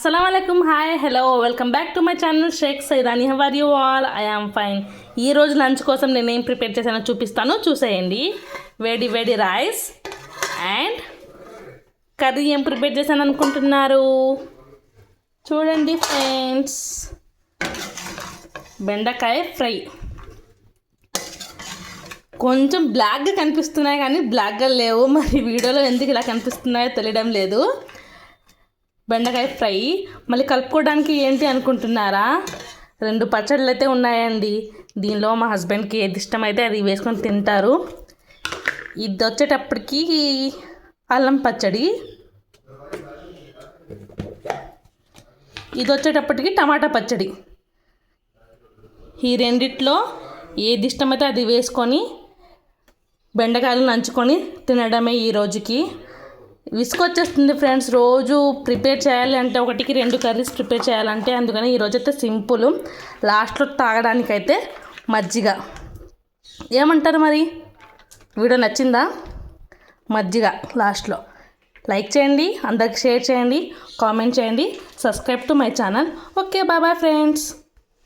అస్సలం hi hello welcome back to my channel Shaik Saidani how are you all I am fine ఈ రోజు lunch కోసం నేను ఏం ప్రిపేర్ చేశానో చూపిస్తాను. చూసేయండి. వేడి వేడి రైస్ అండ్ కర్రీ ఏం ప్రిపేర్ చేశాను అనుకుంటున్నారు చూడండి ఫ్రెండ్స్. బెండకాయ ఫ్రై. కొంచెం బ్లాక్గా కనిపిస్తున్నాయి కానీ బ్లాక్గా లేవు. మరి వీడియోలో ఎందుకు ఇలా కనిపిస్తున్నాయో తెలియడం లేదు. బెండకాయ ఫ్రై. మళ్ళీ కలుపుకోవడానికి ఏంటి అనుకుంటున్నారా? రెండు పచ్చళ్ళు అయితే ఉన్నాయండి. దీనిలో మా హస్బెండ్కి ఏది ఇష్టమైతే అది వేసుకొని తింటారు. ఇది వచ్చేటప్పటికి అల్లం పచ్చడి. ఇది వచ్చేటప్పటికి టమాటా పచ్చడి. ఈ రెండిట్లో ఏది ఇష్టమైతే అది వేసుకొని బెండకాయలు నంచుకొని తినడమే ఈ రోజుకి. విసుకొచ్చేస్తుంది ఫ్రెండ్స్. రోజు ప్రిపేర్ చేయాలి అంటే ఒకటికి రెండు కర్రీస్ ప్రిపేర్ చేయాలంటే అందుకని ఈరోజు అయితే సింపుల్. లాస్ట్లో తాగడానికైతే మజ్జిగ. ఏమంటారు మరి? వీడియో నచ్చిందా? మజ్జిగ లాస్ట్లో. లైక్ చేయండి అందరికి షేర్ చేయండి కామెంట్ చేయండి subscribe to my channel. Okay bye bye friends.